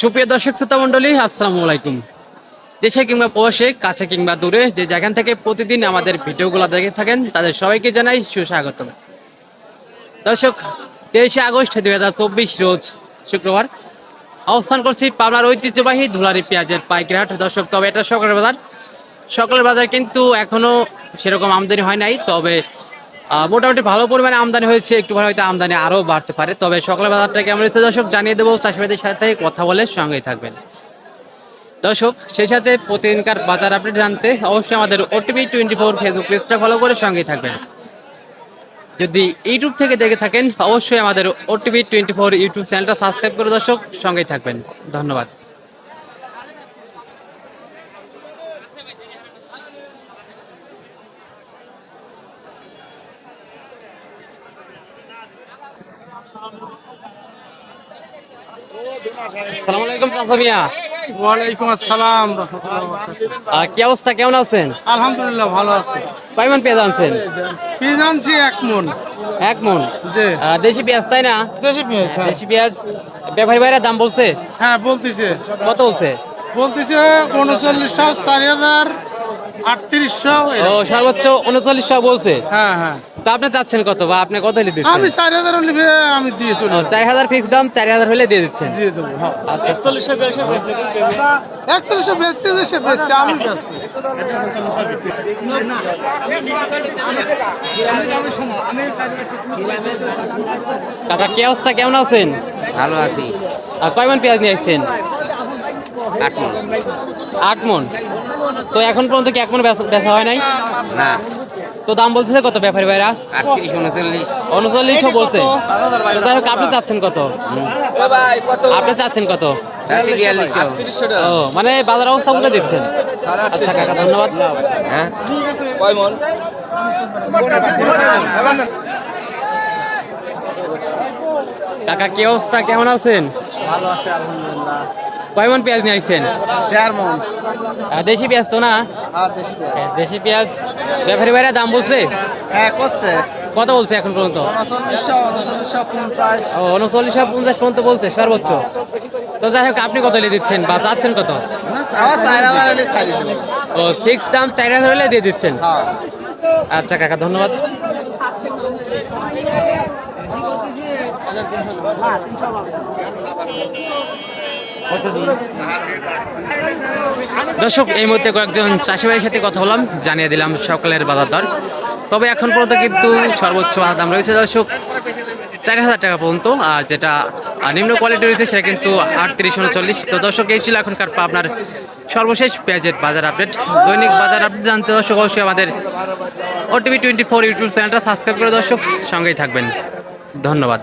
সুপ্রিয় দর্শক, শ্রোতা মন্ডলী আসসালামু আলাইকুম। দেশে কিংবা প্রবাসে, কাছে কিংবা দূরে, যে যেখান থেকে প্রতিদিন আমাদের ভিডিওগুলো দেখে থাকেন, তাদের সবাইকে জানাই সুস্বাগতম। দর্শক, তেইশে আগস্ট দুই হাজার চব্বিশ রোজ শুক্রবার, অবস্থান করছি পাবনার ঐতিহ্যবাহী ধুলারি পেঁয়াজের পাইকারহাট। দর্শক, তবে এটা সকালের বাজার। সকালের বাজার কিন্তু এখনও সেরকম আমদানি হয় নাই, তবে মোটামুটি ভালো পরিমাণে আমদানি হয়েছে, একটু হয়তো আমদানি আরও বাড়তে পারে। তবে সকালের বাজারটা কেমন হয়েছে দর্শক? জানিয়ে দেবো, চাষিবাদের সাথে কথা বলে সঙ্গেই থাকবেন। দর্শক, সেই সাথে প্রতিদিনকার বাজার আপডেট জানতে অবশ্যই আমাদের ওটিভি টোয়েন্টি ফোর ফেসবুক পেজটা ফলো করে সঙ্গেই থাকবেন। যদি ইউটিউব থেকে দেখে থাকেন, অবশ্যই আমাদের ওটিভি টোয়েন্টি ফোর ইউটিউব চ্যানেলটা সাবস্ক্রাইব করে দর্শক সঙ্গেই থাকবেন। ধন্যবাদ। আসসালামু আলাইকুম চাচা মিয়া। ওয়ালাইকুম আসসালাম কি অবস্থা? কেমন আছেন? আলহামদুলিল্লাহ ভালো আছে। পেঁয়াজ আনছেন? পেঁয়াজ আনছি এক মন। এক মন? আহ, দেশি পেঁয়াজ তাই না? দেশি পেঁয়াজ হ্যাঁ। দেশি পেঁয়াজ ব্যাপারী ভাইরা দাম বলছে? হ্যাঁ বলতেছে। কত বলছে? বলতেছে উনচল্লিশশো চারি হাজার আটত্রিশশো ও সর্বোচ্চ উনচল্লিশশো বলছে? হ্যাঁ হ্ঁ তো আপনি চাচ্ছেন কত বা আপনি কত হলে দিচ্ছেন? আমি চারি হাজার হলে আমি দিয়ে চলে চার হাজার ফিক্স দাম চার হাজার হলে দিয়ে দিচ্ছেন? দিয়ে দেবো হ্যাঁ। আচ্ছা। একচল্লিশশো বেচছে যে সে বেচছে আমি ব্যস্ত। কাকা কি অবস্থা? কেমন আছেন? ভালো আছি। আর কয়মান পেঁয়াজ নিয়ে আসছেন? আট মন। আট মন। তো এখন পর্যন্ত কি এক মন বেচা হয় নাই? না। তো দাম বলতেছে কত ব্যাপারী ভাইরা? উনচল্লিশ। উনচল্লিশশো বলছে। যাই হোক আপনি চাচ্ছেন কত? আপনি চাচ্ছেন কত? ও। মানে বাজার অবস্থা বুঝে দিচ্ছেন? আচ্ছা কাকা ধন্যবাদ। হ্যাঁ। কাকা কি অবস্থা? কেমন আছেন? ভালো আছে আলহামদুলিল্লাহ। কয় মন পেঁয়াজ নিয়ে আসছেন? চার মন। দেশি পেঁয়াজ তো না? হ্যাঁ দেশি পেঁয়াজ। হ্যাঁ, ব্যাপারী ভাইরা দাম বলছে? হ্যাঁ করছে। কত বলছে এখন পর্যন্ত? উনচল্লিশশো উনচল্লিশশো পঞ্চাশ। উনচল্লিশ পঞ্চাশ পর্যন্ত বলছে সর্বোচ্চ। তো যাই হোক আপনি কত দিচ্ছেন বা চাচ্ছেন কত? ও ফিক্স দাম চার হাজার হলে দিয়ে দিচ্ছেন? হ্যাঁ। আচ্ছা কাকা ধন্যবাদ। দর্শক, এই মুহূর্তে কয়েকজন চাষি ভাইয়ের সাথে কথা বললাম, জানিয়ে দিলাম সকালের বাজার দর। তবে এখন পর্যন্ত কিন্তু সর্বোচ্চ দাম রয়েছে দর্শক চার হাজার টাকা পর্যন্ত, আর যেটা নিম্ন কোয়ালিটি রয়েছে সেটা কিন্তু আটত্রিশ উনচল্লিশ। তো দর্শক, এই ছিল এখনকার আপনার সর্বশেষ পেঁয়াজের বাজার আপডেট। দৈনিক বাজার আপডেট জানতে দর্শক, অবশ্যই আমাদের ওটিভি টোয়েন্টি ফোর ইউটিউব চ্যানেলটা সাবস্ক্রাইব করে দর্শক সঙ্গেই থাকবেন। ধন্যবাদ।